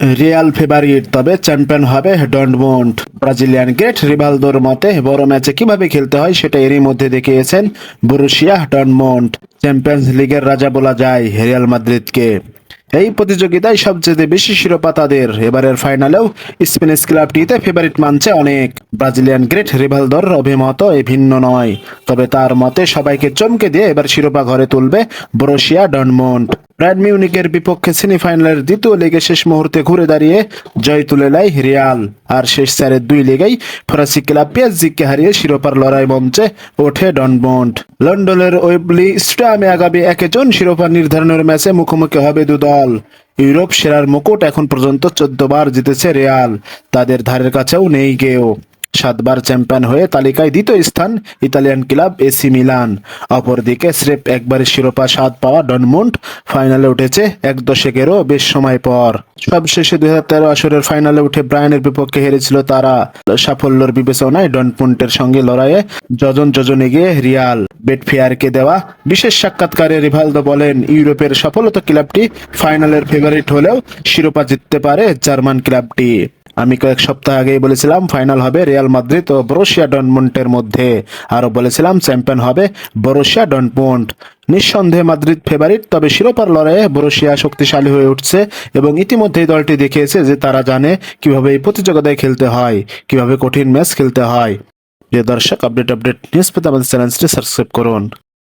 Real favourite, তবে champion হবে ডন্টমন্ট Brazilian gate রিভালদোর মতে, বড় ম্যাচে কীভাবে খেলতে হয় সেটা এরই মধ্যে দেখিয়েছেন বরুশিয়া ডন্টমন্ট চ্যাম্পিয়ন্স লিগের রাজা বলা যায় রিয়াল মাদ্রিদকে। এই প্রতিযোগিতায় সবচেয়ে বেশি শিরোপা তাদের। এবারের ফাইনালেও স্পেনিশ ক্লাবটিতে ফেভারিট মানছে অনেক। ব্রাজিলিয়ান গ্রেট রিভালদোর অভিমত এ ভিন্ন নয়। তবে তার মতে, সবাইকে চমকে দিয়ে এবার শিরোপা ঘরে তুলবে বরুশিয়া ডনমন্ট ব্র্যাড মিউনিকের বিপক্ষে সেমিফাইনালের দ্বিতীয় লেগে শেষ মুহূর্তে ঘুরে দাঁড়িয়ে জয় তুলে নেয় রিয়াল আর শেষ চারের দুই লিগেই ফরাসি ক্লাব পিএসজিকে হারিয়ে শিরোপার লড়াই মঞ্চে ওঠে ডনমন্ট লন্ডনের ওয়েবলি স্টেডিয়ামে আগামী একেজন শিরোপা নির্ধারণের ম্যাচে মুখোমুখি হবে দু দল। ইউরোপ সেরার মুকুট এখন পর্যন্ত চোদ্দ বার জিতেছে রিয়াল তাদের ধারের কাছেও নেই কেউ। সাতবার চ্যাম্পিয়ন হয়ে তালিকায় দ্বিতীয় স্থান ইতালিয়ান ক্লাব এসি মিলান। অপরদিকে স্রেফ একবারের শিরোপা স্বাদ পাওয়া ডনমুন্ট ফাইনালে উঠেছে এক দশকেরও বেশ সময় পর। সবশেষে দুই হাজার তেরো আসরের ফাইনালে উঠে ব্রায়ানের বিপক্ষে হেরেছিল তারা। সাফল্যের বিবেচনায় ডনপুন্টের সঙ্গে লড়াইয়ে যজন যজনে গিয়ে রিয়াল বেটফেয়ারকে দেওয়া বিশেষ সাক্ষাৎকারে রিভালদো বলেন, ইউরোপের সফলতা ক্লাবটি ফাইনালের ফেভারিট হলেও শিরোপা জিততে পারে জার্মান ক্লাবটি। আমি কয়েক সপ্তাহ আগেই বলেছিলাম ফাইনাল হবে রিয়াল মাদ্রিদ ও বরুশিয়া ডনমন্টের মধ্যে। আরও বলেছিলাম চ্যাম্পিয়ন হবে বরুশিয়া ডনমন্ট নিঃসন্দেহে মাদ্রিদ ফেভারিট তবে শিরোপার লড়াইয়ে বরুশিয়া শক্তিশালী হয়ে উঠছে এবং ইতিমধ্যেই দলটি দেখিয়েছে যে তারা জানে কীভাবে এই প্রতিযোগিতায় খেলতে হয়, কীভাবে কঠিন ম্যাচ খেলতে হয়। যে দর্শক আপডেট আপডেট নিউজ পেতে আমাদের চ্যানেলটি সাবস্ক্রাইব করুন।